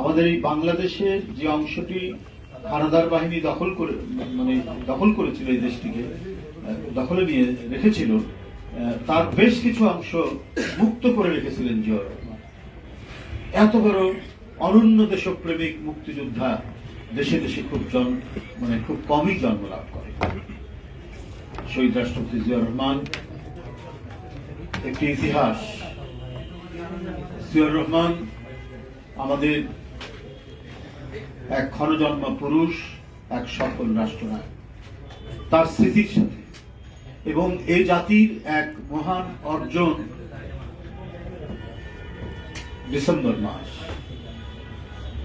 আমাদের এই বাংলাদেশের যে অংশটি হানাদার বাহিনী দখল করে মানে দখল করেছিল এই দেশটিকে দখলে নিয়ে রেখেছিল তার বেশ কিছু অংশ মুক্ত করে রেখেছিলেন জিয়াউর রহমান। এত বড় অনন্য দেশপ্রেমিক মুক্তিযোদ্ধা দেশে দেশে খুব জন মানে খুব কমই জন্ম লাভ করে। শহীদ রাষ্ট্রপতি জিয়াউর রহমান, একটি ইতিহাস। জিয়াউর রহমান আমাদের এক ক্ষণজন্ম পুরুষ, এক সফল রাষ্ট্রনায়ক। তার স্মৃতির সাথে এবং এই জাতির এক মহান অর্জন ডিসেম্বর মাস,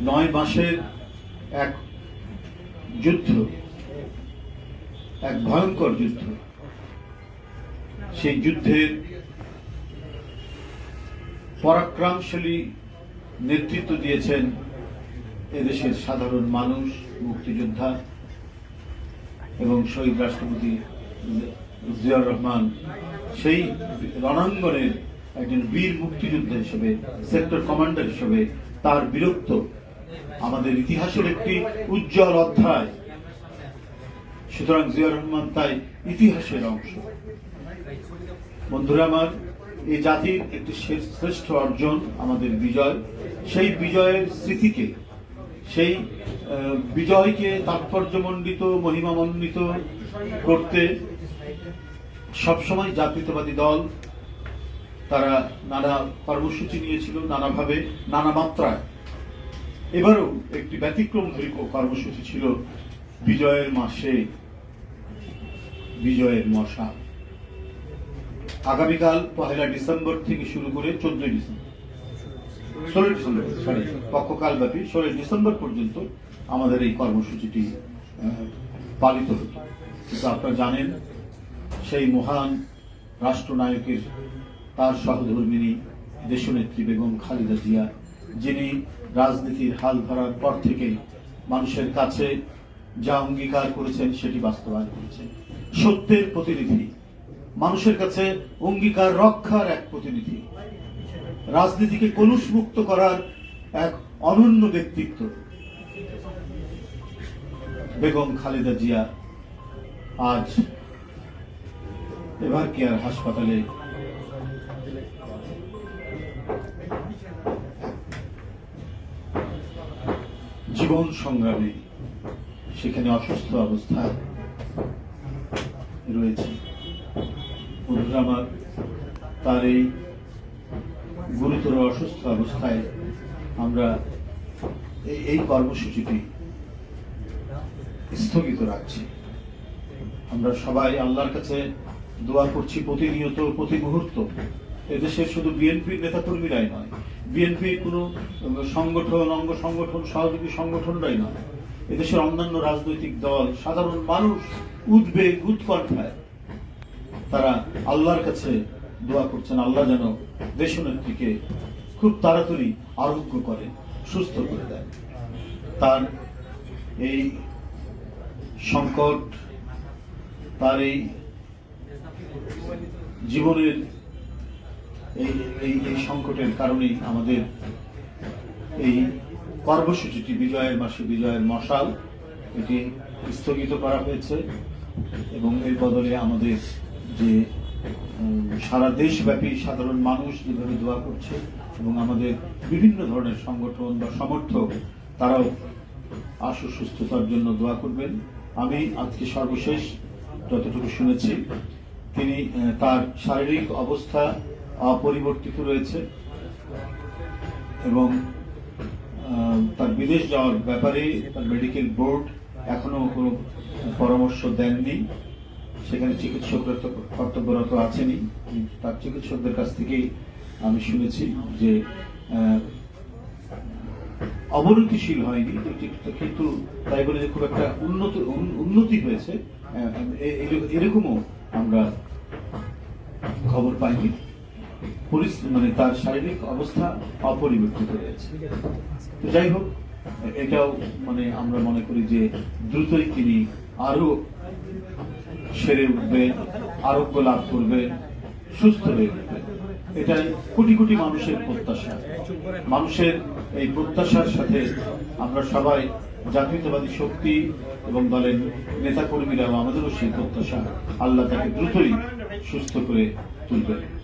নয় মাসের এক যুদ্ধ, এক ভয়ঙ্কর যুদ্ধ। সেই যুদ্ধের পরাক্রমশালী নেতৃত্ব দিয়েছেন এদেশের সাধারণ মানুষ, মুক্তিযোদ্ধা এবং শহীদ রাষ্ট্রপতি জিয়াউর রহমান, সেই রণাঙ্গনের একজন বীর মুক্তিযোদ্ধা হিসেবে, সেক্টর কমান্ডার হিসেবে তার বীরত্ব আমাদের ইতিহাসের একটি উজ্জ্বল অধ্যায়। সুতরাং জিয়াউর রহমান তাই ইতিহাসের অংশ। বন্ধুরা আমার এই জাতির একটি শ্রে- শ্রেষ্ঠ অর্জন, আমাদের বিজয়। সেই বিজয়ের স্মৃতিকে সেই বিজয়কে তাৎপর্যমণ্ডিত, মহিমামণ্ডিত করতে সবসময় জাতীয়তাবাদী দল তারা নানা কর্মসূচি নিয়েছিল নানাভাবে, নানা মাত্রায়। এবারও একটি ব্যতিক্রমধর্মী কর্মসূচি ছিল বিজয়ের মাসে, বিজয়ের মশাল আগামীকাল পহেলা ডিসেম্বর থেকে শুরু করে চোদ্দই ডিসেম্বর। ষোলোই ডিসেম্বর, সরি পক্ষকাল ব্যাপী ষোলোই ডিসেম্বর পর্যন্ত আমাদের এই কর্মসূচিটি পালিত হতো। কিন্তু আপনারা জানেন, সেই মহান রাষ্ট্রনায়কের তার সহধর্মিনী দেশনেত্রী বেগম খালেদা জিয়া, যিনি রাজনীতির হাল ধরার পর থেকে মানুষের কাছে যা অঙ্গীকার করেছেন সেটি বাস্তবায়ন করেছেন। সত্যের প্রতিনিধি, মানুষের কাছে অঙ্গীকার রক্ষার এক প্রতিনিধি। রাজনীতিকে কলুষ মুক্ত করার এক অনন্য ব্যক্তিত্ব। বেগম খালেদা জিয়া আজ এভার কেয়ার হাসপাতালে জীবন সংগ্রামে সেখানে অসুস্থ অবস্থায় রয়েছে। বন্ধুরা আমার তার এই গুরুতর অসুস্থ অবস্থায় আমরা এই- কর্মসূচিটি স্থগিত রাখছি। আমরা সবাই আল্লাহর কাছে দোয়া করছি প্রতিনিয়ত, প্রতি মুহূর্ত। এদেশের শুধু বিএনপির নেতাকর্মীরাই নয়, বিএনপির কোনো সংগঠন, অঙ্গ সংগঠন, সহযোগী সংগঠনরাই নয়। এদেশের অন্যান্য রাজনৈতিক দল, সাধারণ মানুষ উদ্বেগ, উৎকণ্ঠায়, তারা আল্লাহর কাছে দোয়া করছেন, আল্লাহ যেন দেশনেত্রীকে খুব তাড়াতাড়ি আরোগ্য করে, সুস্থ করে দেন তার এই সংকট, তার এই জীবনের এই এই এই সংকটের কারণেই আমাদের এই কর্মসূচিটি বিজয়ের মাসে বিজয়ের মশাল, এটি স্থগিত করা হয়েছে এবং এর বদলে আমাদের যে সারা দেশব্যাপী সাধারণ মানুষ যেভাবে দোয়া করছে এবং আমাদের বিভিন্ন ধরনের সংগঠন বা সমর্থক, তারাও আশু সুস্থতার জন্য দোয়া করবেন। আমি আজকে সর্বশেষ যতটুকু শুনেছি, তিনি তার শারীরিক অবস্থা অপরিবর্তিত রয়েছে এবং তার বিদেশ যাওয়ার ব্যাপারে তার মেডিকেল বোর্ড এখনও কোনো পরামর্শ দেননি। সেখানে চিকিৎসকরা তো কর্তব্যরত আছেনই। তার চিকিৎসকদের কাছ থেকেই আমি শুনেছি যে অবনতিশীল হয়নি, কিন্তু- তাই বলে যে খুব একটা উন্নত উন্নতি হয়েছে। এরকমও আমরা খবর পাইনি। মানে তার শারীরিক অবস্থা অপরিবর্তিত রয়েছে তো যাই হোক, এটাও মানে আমরা মনে করি যে দ্রুতই তিনি আরও সেরে উঠবে, আরোগ্য লাভ করবে, সুস্থ হয়ে উঠবে। এটাই কোটি কোটি মানুষের প্রত্যাশা। মানুষের এই প্রত্যাশার সাথে আমরা সবাই জাতীয়তাবাদী শক্তি এবং দলের নেতাকর্মীরাও আমাদেরও সেই প্রত্যাশা আল্লাহ তাকে দ্রুতই সুস্থ করে তুলবেন।